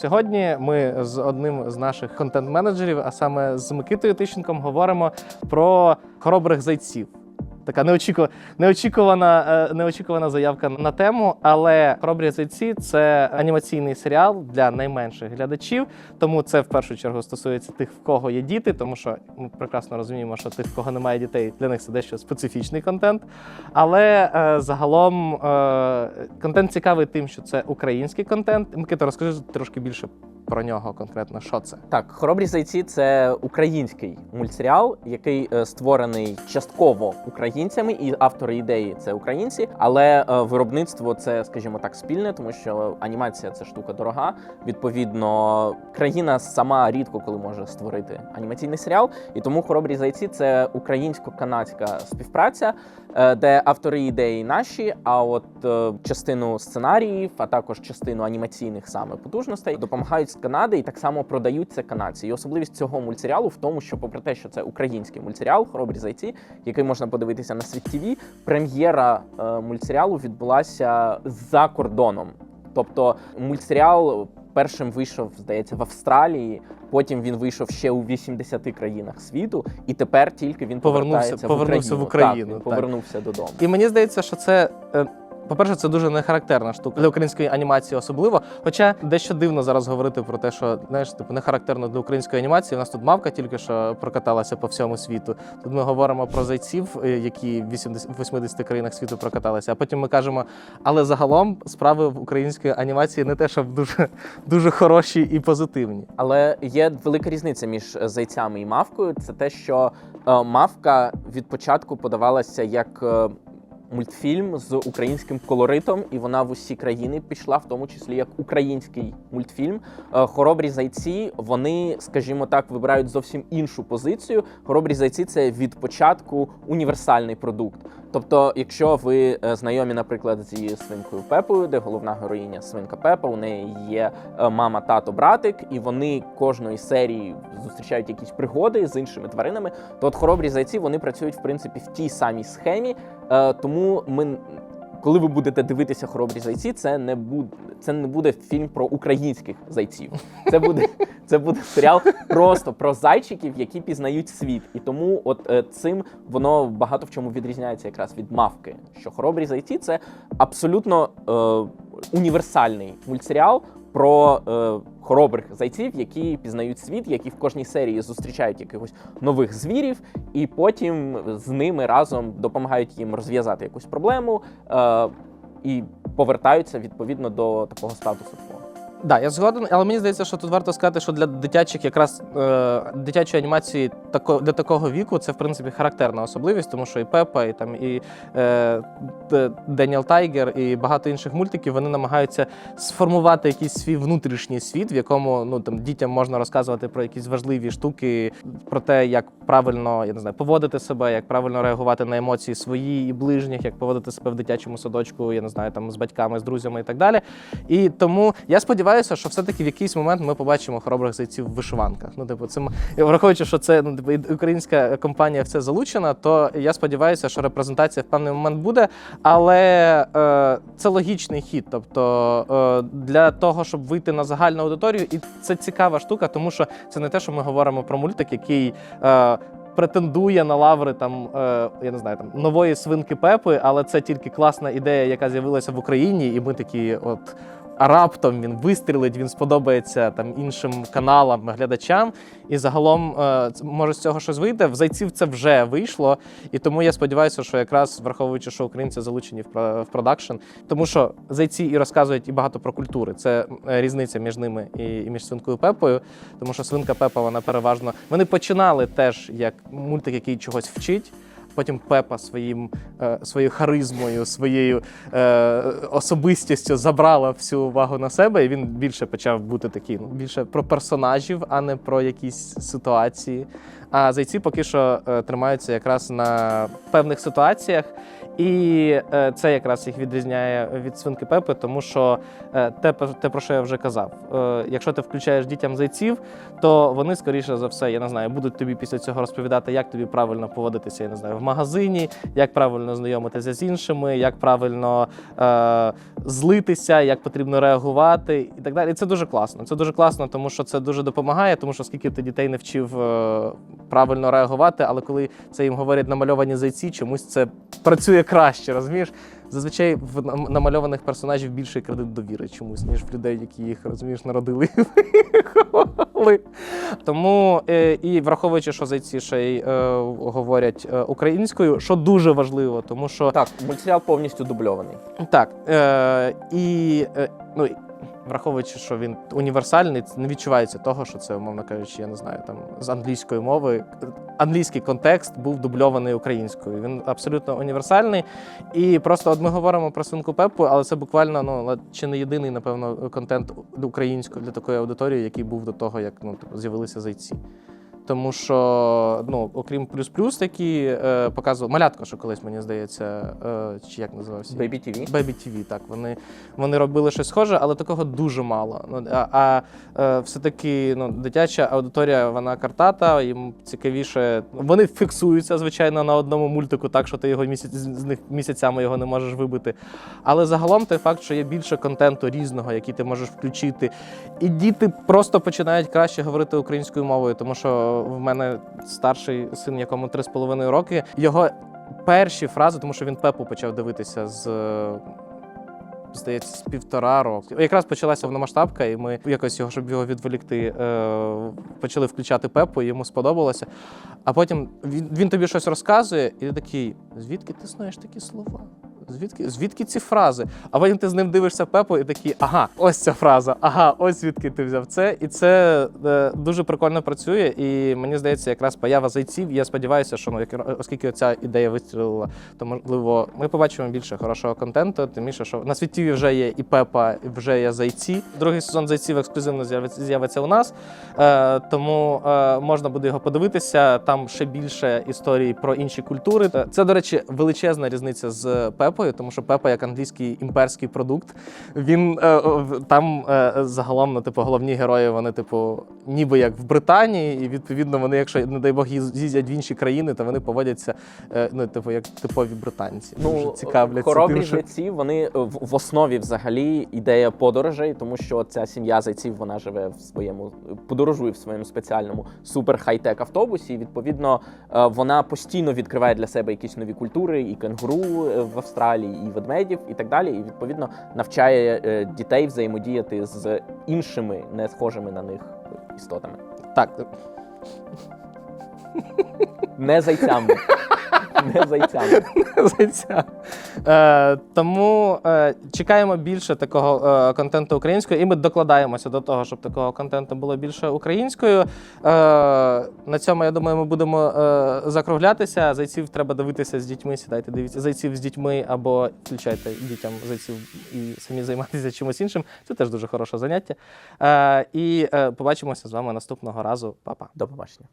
Сьогодні ми з одним з наших контент-менеджерів, а саме з Микитою Тищенком, говоримо про хоробрих зайців. Така неочікувана, неочікувана, е, неочікувана заявка на тему. Але хоробрі зайці це анімаційний серіал для найменших глядачів. Тому це в першу чергу стосується тих, в кого є діти, тому що ми прекрасно розуміємо, що тих, в кого немає дітей, для них це дещо специфічний контент. Але е, загалом е, контент цікавий тим, що це український контент. Микита, розкажи трошки більше про нього конкретно, що це. Так, хоробрі зайці це український мультсеріал, який е, створений частково українцями, і автори ідеї це українці, але е, виробництво це, скажімо так, спільне, тому що анімація це штука дорога. Відповідно, країна сама рідко коли може створити анімаційний серіал, і тому хоробрі зайці це українсько-канадська співпраця, е, де автори ідеї наші, а от е, частину сценаріїв, а також частину анімаційних саме потужностей допомагають з Канади і так само продаються канадці. І особливість цього мультсеріалу в тому, що, попри те, що це український мультсеріал, хоробрі зайці, який можна подивитися на світ ТВ, прем'єра е, мультсеріалу відбулася за кордоном. Тобто мультсеріал першим вийшов, здається, в Австралії. Потім він вийшов ще у 80 країнах світу, і тепер тільки він Повернувся- повернувся в в Україну. Україну, Так, він так. повернувся додому. І мені здається, що це. По-перше, це дуже не характерна штука для української анімації, особливо. Хоча дещо дивно зараз говорити про те, що знаєш, типу не характерно для української анімації. У нас тут мавка тільки що прокаталася по всьому світу. Тут ми говоримо про зайців, е, які в 80 країнах світу прокаталися. А потім ми кажемо, але загалом справи в української анімації не те, щоб дуже, дуже хороші і позитивні. Але є велика різниця між е, зайцями і мавкою. Це те, що е, мавка від початку подавалася як мультфільм з українським колоритом, і вона в усі країни пішла, в тому числі як український мультфільм. Е, Хоробрі зайці, вони, скажімо так, вибирають зовсім іншу позицію. Хоробрі зайці це від початку універсальний продукт. Тобто, якщо ви е, знайомі, наприклад, зі свинкою Пепою, де головна героїня свинка Пепа, у неї є е, мама, тато, братик, і вони кожної серії зустрічають якісь пригоди з іншими тваринами. То от хоробрі зайці вони працюють в принципі в тій самій схемі. Е, Тому ми. Коли ви будете дивитися хоробрі зайці, це не буде це не буде фільм про українських зайців. Це буде це буде серіал просто про зайчиків, які пізнають світ. І тому, от е, цим воно багато в чому відрізняється якраз від мавки. Що хоробрі зайці це абсолютно е, універсальний мультсеріал про е, хоробрих зайців, які пізнають світ, які в кожній серії зустрічають якихось нових звірів, і потім з ними разом допомагають їм розв'язати якусь проблему е, і повертаються відповідно до такого статусу кво. Да, я згоден, але мені здається, що тут варто сказати, що для дитячих якраз е, дитячої анімації тако, для такого віку це в принципі характерна особливість, тому що і Пепа, і там і е, Деніел Тайгер, і багато інших мультиків вони намагаються сформувати якийсь свій внутрішній світ, в якому ну там дітям можна розказувати про якісь важливі штуки, про те, як правильно я не знаю, поводити себе, як правильно реагувати на емоції свої і ближніх, як поводити себе в дитячому садочку, я не знаю, там з батьками, з друзями і так далі. І тому я сподіваюся, що все-таки в якийсь момент ми побачимо хоробрих зайців в вишиванках. Ну, типу, це враховуючи, що це ну, типу, українська компанія в це залучена, то я сподіваюся, що репрезентація в певний момент буде. Але е, це логічний хід. Тобто е, для того, щоб вийти на загальну аудиторію, і це цікава штука, тому що це не те, що ми говоримо про мультик, який. Е, Претендує на лаври там, е, я не знаю, там нової свинки Пепи, але це тільки класна ідея, яка з'явилася в Україні, і ми такі, от раптом він вистрілить, він сподобається там іншим каналам, глядачам. І загалом е, може з цього щось вийде. В зайців це вже вийшло. І тому я сподіваюся, що якраз враховуючи, що українці залучені в, про- в продакшн, тому що зайці і розказують і багато про культури. Це різниця між ними і між свинкою Пепою. Тому що свинка Пепа, вона переважно. Вони починали теж як мультик, який чогось вчить. Потім Пепа своїм, е, своєю харизмою, своєю е, особистістю забрала всю увагу на себе, і він більше почав бути такий, ну, більше про персонажів, а не про якісь ситуації. А зайці поки що е, тримаються якраз на певних ситуаціях. І е, це якраз їх відрізняє від свинки Пепи, тому що е, те, те, про що я вже казав. Е, якщо ти включаєш дітям зайців, то вони, скоріше за все, я не знаю, будуть тобі після цього розповідати, як тобі правильно поводитися, я не знаю, в магазині, як правильно знайомитися з іншими, як правильно е, злитися, як потрібно реагувати і так далі. І це дуже класно. Це дуже класно, тому що це дуже допомагає, тому що скільки ти дітей не вчив правильно реагувати, але коли це їм говорять намальовані зайці, чомусь це працює краще, розумієш? Зазвичай в намальованих персонажів більший кредит довіри чомусь, ніж в людей, які їх розумієш, народили. Тому е, і враховуючи, що зайці ще й е, говорять е, українською, що дуже важливо, тому що Так, мультсеріал повністю дубльований. так, е, і е, ну, враховуючи, що він універсальний, не відчувається того, що це, умовно кажучи, я не знаю, там з англійської мови. Англійський контекст був дубльований українською. Він абсолютно універсальний. І просто от ми говоримо про свинку Пеппу, але це буквально ну чи не єдиний, напевно, контент українською для такої аудиторії, який був до того, як ну типу, з'явилися зайці. Тому що, ну, окрім плюс-плюс, які е, показував малятко, що колись мені здається, е, чи як називався? Baby TV. Baby TV, так. Вони, вони робили щось схоже, але такого дуже мало. Ну, а а е, все-таки ну, дитяча аудиторія, вона картата, їм цікавіше. Вони фіксуються, звичайно, на одному мультику, так що ти його місяць з них місяцями його не можеш вибити. Але загалом той факт, що є більше контенту різного, який ти можеш включити. І діти просто починають краще говорити українською мовою, тому що в мене старший син, якому 3,5 роки, його перші фрази, тому що він пепу почав дивитися з. Здається, з півтора року. Якраз почалася повномасштабка, і ми якось його, щоб його відволікти, е, почали включати пепу, і йому сподобалося. А потім він, він тобі щось розказує, і ти такий: звідки ти знаєш такі слова? Звідки, звідки ці фрази? А потім ти з ним дивишся Пепу і такий, ага, ось ця фраза, ага, ось звідки ти взяв це. І це е, дуже прикольно працює. І мені здається, якраз поява зайців. Я сподіваюся, що ну, оскільки ця ідея вистрілила, то можливо ми побачимо більше хорошого контенту. Тим більше, що на світі вже є і Пепа, і вже є зайці. Другий сезон зайців ексклюзивно з'явиться, з'явиться у нас. Е, тому е, можна буде його подивитися. Там ще більше історій про інші культури. Та Це, до речі, величезна різниця з Пепою, тому що Пепа як англійський імперський продукт. Він е, там е, загалом, ну, типу, головні герої, вони, типу, ніби як в Британії, і відповідно вони, якщо не дай Бог, їз- їздять в інші країни, то вони поводяться, е, ну, типу, як типові британці. Дуже цікавляться. хоробрі зайці, вони в, в основі взагалі ідея подорожей, тому що ця сім'я зайців вона живе в своєму подорожує в своєму спеціальному супер хай-тек автобусі. І відповідно е, вона постійно відкриває для себе якісь нові культури, і кенгуру е, в Австралії, і ведмедів, і так далі. І відповідно навчає е, дітей взаємодіяти з іншими, не схожими на них істотами, Так, не зайцями. Не зайцями. Зайця. Е, тому е, чекаємо більше такого е, контенту українською, і ми докладаємося до того, щоб такого контенту було більше українською. Е, на цьому, я думаю, ми будемо е, закруглятися. Зайців треба дивитися з дітьми. Сідайте, дивіться зайців з дітьми або включайте дітям зайців і самі займайтеся чимось іншим. Це теж дуже хороше заняття. Е, і е, побачимося з вами наступного разу. Па-па. До побачення.